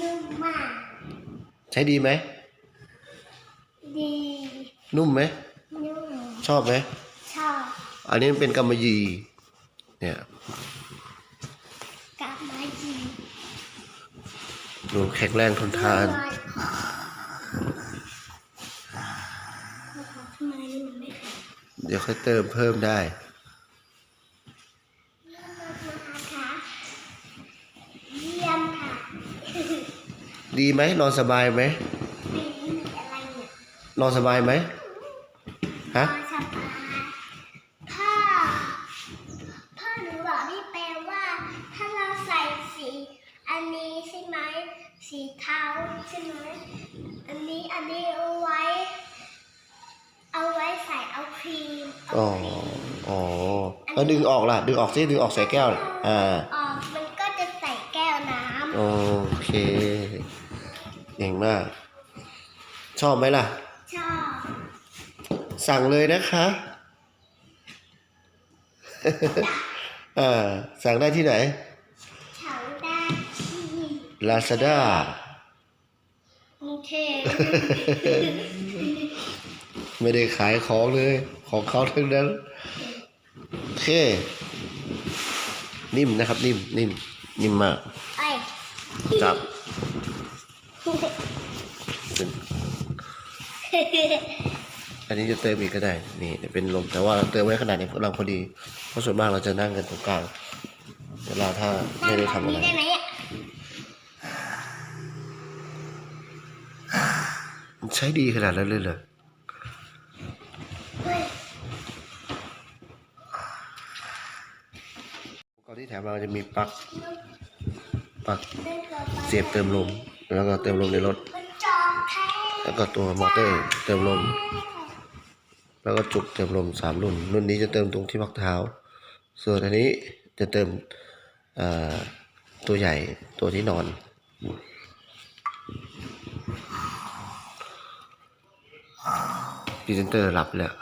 นุ่มมาก ใช้ดีไหม ดี นุ่มไหม นุ่ม ชอบไหม ชอบ อันนี้เป็นกำมะหยี่เนี่ยกลับมายิงดูแข็งแรงทนทานทำไมมันไม่แข็งเดี๋ยวค่อยเติมเพิ่มได้ นะคะเยี่ยมค่ะ ดีไหมนอนสบายไหมปีอะไรเนี่ยนอนสบายไหมฮะนอนสบายพ่อพ่อหนูบอกพี่เปว่า ถ้าเราใส่สี อันนี้ใช่ไหมสีเทาใช่ไหมอันนี้อันนี้เอาไว้ เอาไว้ใส่เอาครีมเอาอ๋อครีมอ๋อแล้วดึงออกล่ะ ดึงออกซิดึงออกใส่แก้วอ่าออกมันก็จะใส่แก้วน้ำโอเค เก่งมาก ชอบไหมล่ะ ชอบ สั่งเลยนะคะอ่าสั่งได้ที่ไหนเฉาได้ที่ Lazada กรุงเทพไม่ได้ขายของเลย ของเขาทั้งนั้น โอเค นิ่มนะครับ นิ่มนิ่มนิ่มมากไอ้จับ อันนี้จะเติมอีกก็ได้ นี่เป็นลม แต่ว่าเติมไว้ขนาดนี้เราพอดี เพราะส่วนมากเราจะนั่งกันตรงกลางเวลาถ้าไม่ได้ทำอะไรไใช้ดีขนาดนั้นเลยเหรอก่อนที่แถมเราจะมีปลั๊กปลั๊กเสียบเติมลม แล้วก็เติมลมในรถ แล้วก็ตัวมอเตอร์เติมลม แล้วก็จุกเติมลมสามรุ่น รุ่นนี้จะเติมตรงที่พักเท้า ส่วนอันนี้จะเติมตัวใหญ่ตัวที่นอน พรีเซนเตอร์หลับแล้ว